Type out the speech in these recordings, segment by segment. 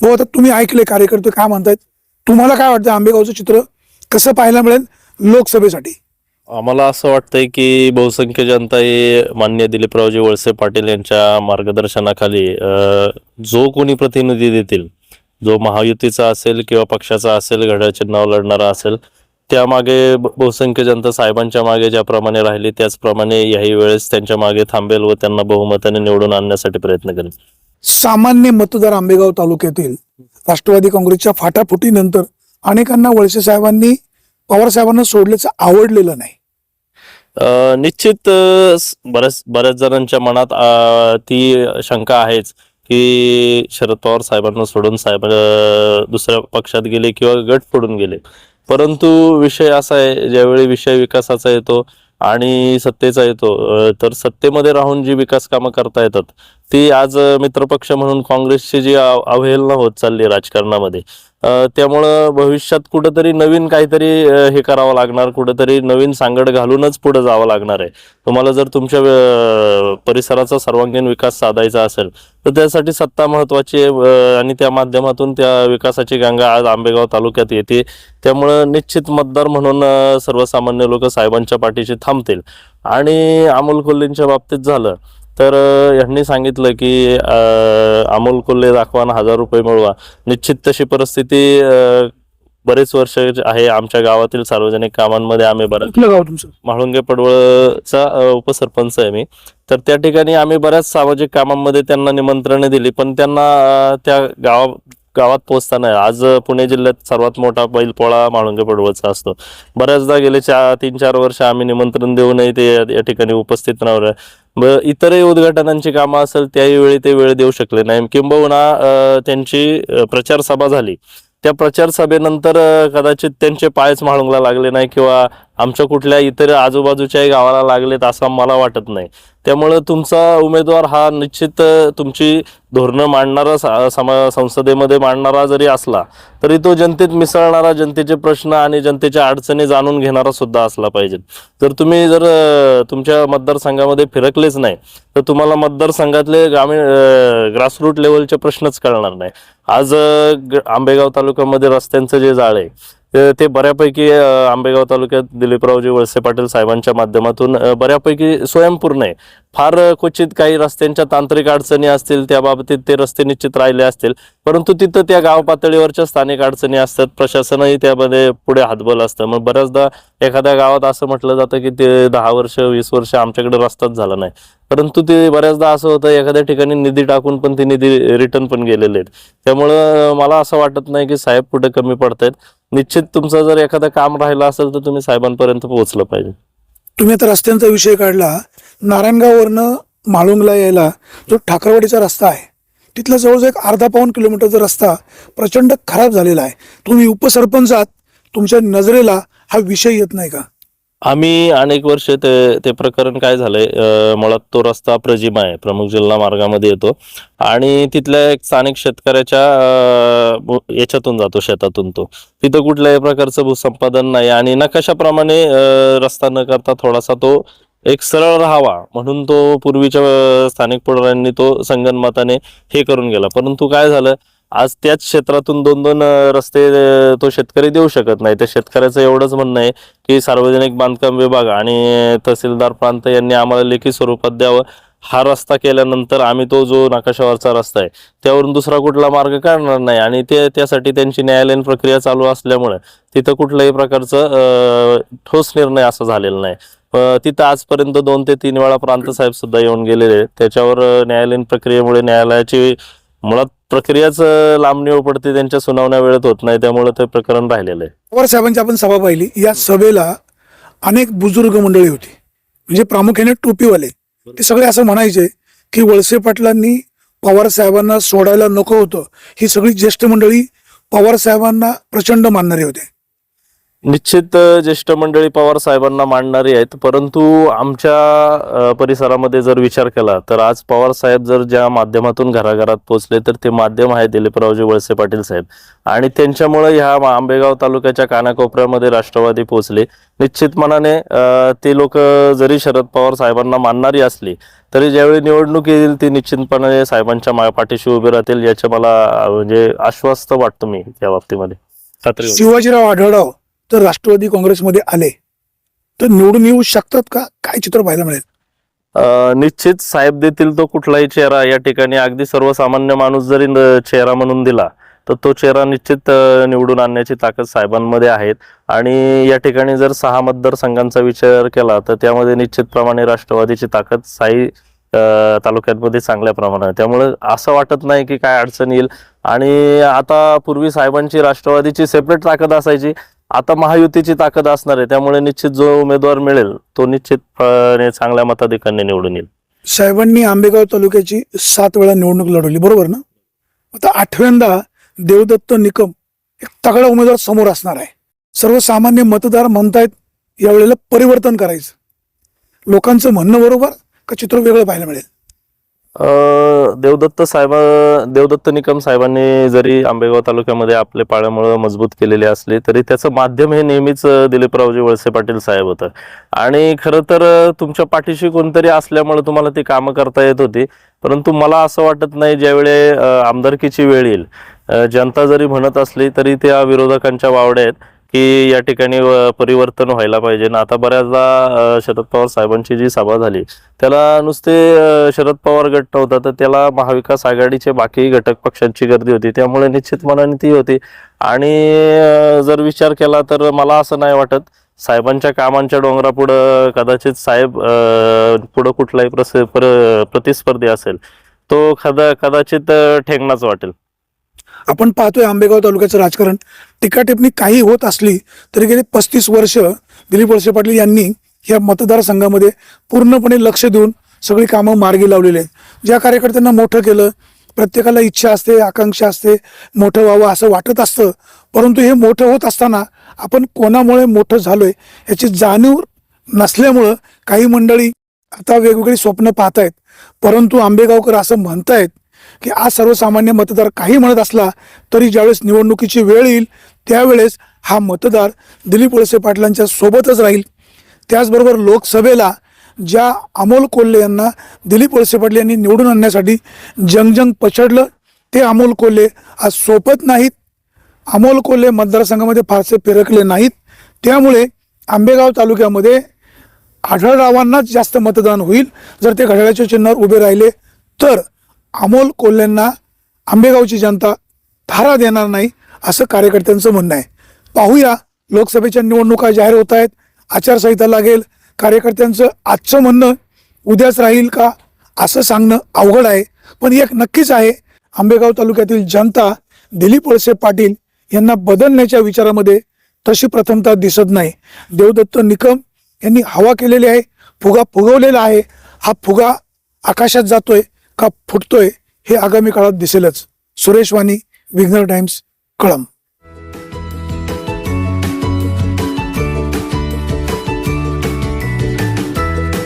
भाऊ आता तुम्ही ऐकले कार्यकर्ते काय म्हणतायत? तुम्हाला काय वाटतं आंबेगावचं चित्र कसं पाहायला मिळेल लोकसभेसाठी? आम्हाला असं वाटतंय की बहुसंख्य जनता हे मान्य दिलीपरावजी वळसे पाटील यांच्या मार्गदर्शनाखाली जो कोणी प्रतिनिधी देतील जो महायुतीचा असेल किंवा पक्षाचा असेल घड्याळ चिन्हावर लढणारा असेल त्यामागे बहुसंख्य जनता साहेबांच्या मागे ज्याप्रमाणे राहिली त्याचप्रमाणे याही वेळेस त्यांच्या मागे थांबेल व त्यांना बहुमताने निवडून आणण्यासाठी प्रयत्न करेल. सामान्य मतदार आंबेगाव तालुक्यातील राष्ट्रवादी काँग्रेसच्या फाटाफुटीनंतर अनेकांना वळसे साहेबांनी पवार साहेबांना सोडल्याचं आवडलेलं नाही. निश्चित बऱ्याच बऱ्याच जणांच्या मनात ती शंका आहेच की शरद पवार साहेबांना सोडून साहेब दुसऱ्या पक्षात गेले किंवा गट फोडून गेले. परंतु विषय असा आहे ज्यावेळी विषय विकासाचा येतो आणि सत्तेचा येतो तर सत्तेमध्ये राहून जी विकास कामं करता येतात ती आज मित्रपक्ष म्हणून काँग्रेसची जी अवहेलना होत चालली राजकारणामध्ये त्यामुळं भविष्यात कुठंतरी नवीन काहीतरी हे करावं लागणार कुठंतरी नवीन सांगड घालूनच पुढे जावं लागणार आहे. तुम्हाला जर तुमच्या परिसराचा सर्वांगीण विकास साधायचा असेल तर त्यासाठी सत्ता महत्वाची आहे आणि त्या माध्यमातून त्या विकासाची गंगा आज आंबेगाव तालुक्यात येते. त्यामुळं निश्चित मतदार म्हणून सर्वसामान्य लोक साहेबांच्या पाठीशी थांबतील. आणि अमोल कोल्हेंच्या बाबतीत झालं तर यांनी सांगितलं की अमोल कोल्हे दाखवा आणि हजार रुपये मिळवा. निश्चित तशी परिस्थिती बरेच वर्ष आहे आमच्या गावातील सार्वजनिक कामांमध्ये आम्ही बऱ्याच म्हाळुंगे पडवळचा उपसरपंच आहे मी. तर त्या ठिकाणी आम्ही बऱ्याच सामाजिक कामांमध्ये त्यांना निमंत्रणे दिली पण त्यांना त्या गावा गावात पोहोचताना आज पुणे जिल्ह्यात सर्वात मोठा बैलपोळा म्हाळुंगे पडवळचा असतो. बऱ्याचदा गेले चार तीन चार वर्ष आम्ही निमंत्रण देऊनही ते या ठिकाणी उपस्थित नव्हते ब इतरही उद्घाटनांची कामं असेल त्याही वेळी ते वेळ देऊ शकले नाही. किंबहुना त्यांची प्रचारसभा प्रचार सभा झाली. त्या प्रचार सभेनंतर कदाचित त्यांचे पायच म्हाळुंगला लागले नाही किंवा आमच्या कुठल्या इतर आजूबाजूच्याही गावाला लागलेत असं मला वाटत नाही. त्यामुळं तुमचा उमेदवार हा निश्चित तुमची धोरणं मांडणारा समा संसदेमध्ये मांडणारा जरी असला तरी तो जनतेत मिसळणारा जनतेचे प्रश्न आणि जनतेच्या अडचणी जाणून घेणारा सुद्धा असला पाहिजे. जर तुम्ही जर तुमच्या मतदारसंघामध्ये फिरकलेच नाही तर तुम्हाला मतदारसंघातले ग्रामीण ग्रासरूट लेवलचे प्रश्नच कळणार नाही. आज आंबेगाव तालुक्यामध्ये रस्त्यांचं जे जाळ आहे ते- बऱ्यापैकी आंबेगाव तालुक्यात दिलीपरावजी वळसे पाटील साहेबांच्या माध्यमातून बऱ्यापैकी स्वयंपूर्ण आहे. फार क्वचित काही रस्त्यांच्या तांत्रिक अडचणी असतील त्या बाबतीत ते रस्ते निश्चित राहिले असतील. परंतु तिथं त्या गाव पातळीवरच्या स्थानिक अडचणी असतात. प्रशासनही त्यामध्ये पुढे हातबल असतं. मग बऱ्याचदा एखाद्या गावात असं म्हटलं जातं की ते दहा वर्ष वीस वर्ष आमच्याकडे रस्ताच झाला नाही. परंतु ते बऱ्याचदा असं होतं एखाद्या ठिकाणी निधी टाकून पण ते निधी रिटर्न पण गेलेले आहेत. त्यामुळं मला असं वाटत नाही की साहेब कुठे कमी पडतायत. निश्चित तुमचं जर एखादं काम राहिलं असेल तर तुम्ही साहेबांपर्यंत पोहोचलं पाहिजे. तुम्ही आता रस्त्यांचा विषय काढला. नारायणगाववरनं माळुंगला यायला जो ठाकरवाडीचा रस्ता आहे तिथला जवळजवळ एक अर्धा पाऊन किलोमीटरचा रस्ता प्रचंड खराब झालेला आहे. तुम्ही उपसरपंच आहात तुमच्या नजरेला हा विषय येत नाही का? आम्ही अनेक वर्ष ते ते प्रकरण काय झालंय मुळात तो रस्ता प्रजिमा आहे प्रमुख जिल्हा मार्गामध्ये येतो. आणि तिथल्या एक स्थानिक शेतकऱ्याच्या याच्यातून जातो शेतातून तो. तिथं कुठल्याही प्रकारचं भूसंपादन नाही आणि नकाशाप्रमाणे रस्ता न करता थोडासा तो एक सरळ राहावा म्हणून तो पूर्वीच्या स्थानिक पुढाऱ्यांनी तो संगनमताने हे करून गेला. परंतु काय झालं आज त्याच क्षेत्रातून दोन दोन रस्ते तो शेतकरी देऊ शकत नाही. त्या शेतकऱ्याचं एवढंच म्हणणं आहे की सार्वजनिक बांधकाम विभाग आणि तहसीलदार प्रांत यांनी आम्हाला लेखी स्वरूपात द्यावं. हा रस्ता केल्यानंतर आम्ही तो जो नाकाशावरचा रस्ता आहे त्यावरून दुसरा कुठला मार्ग काढणार नाही आणि ते त्यासाठी त्यांची न्यायालयीन प्रक्रिया चालू असल्यामुळे तिथं कुठल्याही प्रकारचं ठोस निर्णय असा झालेला नाही. तिथं आजपर्यंत दोन ते तीन वेळा प्रांत साहेब सुद्धा येऊन गेलेले त्याच्यावर न्यायालयीन प्रक्रियेमुळे न्यायालयाची मुळात प्रक्रियाच लांबणीवर पडते त्यांच्या सुनावण्या वेळेत होत नाही त्यामुळे ते प्रकरण राहिलेलं आहे. पवार साहेबांची आपण सभा पाहिली. या सभेला अनेक बुजुर्ग मंडळी होती. म्हणजे प्रामुख्याने टोपीवाले. ते सगळे असं म्हणायचे की वळसे पाटलांनी पवार साहेबांना सोडायला नको होतं. ही सगळी ज्येष्ठ मंडळी पवार साहेबांना प्रचंड मानणारे होते. निश्चित ज्येष्ठ मंडळी पवार साहेबांना मांडणारी आहेत परंतु आमच्या परिसरामध्ये जर विचार केला तर आज पवार साहेब जर ज्या माध्यमातून घराघरात पोहोचले तर ते माध्यम आहे दिलीपरावजी वळसे पाटील साहेब. आणि त्यांच्यामुळे ह्या आंबेगाव तालुक्याच्या कानाकोपऱ्यामध्ये राष्ट्रवादी पोहोचले. निश्चित मनाने ते लोक जरी शरद पवार साहेबांना मानणारी असली तरी ज्यावेळी निवडणूक येईल ती निश्चितपणे साहेबांच्या पाठीशी उभे राहतील याचे मला म्हणजे आश्वस्त वाटतो मी त्या बाबतीमध्ये. शिवाजीराव आढळराव तर राष्ट्रवादी काँग्रेसमध्ये आले तर निवडून येऊ शकतात का? काय चित्र पाहायला मिळेल? निश्चित साहेब देतील तो कुठलाही चेहरा. या ठिकाणी अगदी सर्वसामान्य माणूस जरी चेहरा म्हणून दिला तर तो चेहरा निश्चित निवडून आणण्याची ताकद साहेबांमध्ये आहेत. आणि या ठिकाणी जर सहा मतदारसंघांचा विचार केला तर त्यामध्ये निश्चितप्रमाणे राष्ट्रवादीची ताकद साई तालुक्यांमध्ये चांगल्या प्रमाणात त्यामुळे असं वाटत नाही की काय अडचण येईल. आणि आता पूर्वी साहेबांची राष्ट्रवादीची सेपरेट ताकद असायची आता महायुतीची ताकद असणार आहे त्यामुळे निश्चित जो उमेदवार मिळेल तो निश्चितपणे चांगल्या मताधिकांनी निवडून येईल. साहेबांनी आंबेगाव तालुक्याची सात वेळा निवडणूक लढवली बरोबर ना? आता आठव्यांदा देवदत्त निकम एक तगडा उमेदवार समोर असणार आहे. सर्वसामान्य मतदार म्हणतायत यावेळेला परिवर्तन करायचं. लोकांचं म्हणणं बरोबर का चित्र वेगळं पाहायला मिळेल? देवदत्त साहेबा देवदत्त निकम साहेबांनी जरी आंबेगाव तालुक्यामध्ये आपले पाळ्यामुळं मजबूत केलेले असले तरी त्याचं माध्यम हे नेहमीच दिलीपरावजी वळसे पाटील साहेब होतं. आणि खरं तर तुमच्या पाठीशी कोणतरी असल्यामुळे तुम्हाला ती कामं करता येत होती. परंतु मला असं वाटत नाही ज्यावेळे आमदारकीची वेळ येईल जनता जरी म्हणत असली तरी त्या विरोधकांच्या वावड्या आहेत. की या ठिकाणी परिवर्तन व्हायला पाहिजे. ना आता बऱ्याचदा शरद पवार साहेबांची जी सभा झाली त्याला नुसते शरद पवार गट नव्हता तर त्याला महाविकास आघाडीचे बाकी घटक पक्षांची गर्दी होती. त्यामुळे निश्चित मनाने ती होती. आणि जर विचार केला तर मला असं नाही वाटत साहेबांच्या कामांच्या डोंगरापुढं कदाचित साहेब पुढं कुठलाही प्रस प्र- प्रतिस्पर्धी असेल तो कदा कदाचित ठेंगणाच वाटेल. आपण पाहतोय आंबेगाव तालुक्याचं राजकारण. टीकाटिपणी काही होत असली तरी गेली पस्तीस वर्ष दिलीप वळसे पाटील यांनी या मतदारसंघामध्ये पूर्णपणे लक्ष देऊन सगळी कामं मार्गी लावलेली आहेत. ज्या कार्यकर्त्यांना मोठं केलं प्रत्येकाला इच्छा असते आकांक्षा असते मोठं व्हावं असं वाटत असतं. परंतु हे मोठं होत असताना आपण कोणामुळे मोठं झालोय याची जाणीव नसल्यामुळं काही मंडळी आता वेगवेगळी स्वप्न पाहतायत. परंतु आंबेगावकर असं म्हणतायत की आज सर्वसामान्य मतदार काही म्हणत असला तरी ज्यावेळेस निवडणुकीची वेळ येईल त्यावेळेस हा मतदार दिलीप वळसे पाटलांच्या सोबतच राहील. त्याचबरोबर लोकसभेला ज्या अमोल कोल्हे यांना दिलीप वळसे पाटील यांनी निवडून आणण्यासाठी जंगजंग पछडलं ते अमोल कोल्हे आज सोबत नाहीत. अमोल कोल्हे मतदारसंघामध्ये फारसे फिरकले नाहीत. त्यामुळे आंबेगाव तालुक्यामध्ये आढळरावांनाच जास्त मतदान होईल. जर ते घड्याळाच्या चिन्हावर उभे राहिले तर अमोल कोल्ह्यांना आंबेगावची जनता थारा देणार नाही असं कार्यकर्त्यांचं म्हणणं आहे. पाहूया लोकसभेच्या निवडणुका जाहीर होत आहेत आचारसंहिता लागेल कार्यकर्त्यांचं आजचं म्हणणं उद्याच राहील का असं सांगणं अवघड आहे. पण एक नक्कीच आहे आंबेगाव तालुक्यातील जनता दिलीप वळसे पाटील यांना बदलण्याच्या विचारामध्ये तशी प्रथमता दिसत नाही. देवदत्त निकम यांनी हवा केलेली आहे फुगा फुगवलेला आहे. हा फुगा आकाशात जातोय का फुटतोय हे आगामी काळात दिसेलच. सुरेश वाणी विघ्नर टाइम्स कळम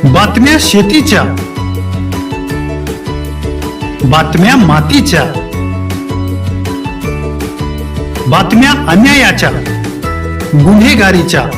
बातम्या शेतीच्या. बातम्या मातीच्या. बातम्या अन्यायाच्या. गुन्हेगारीच्या.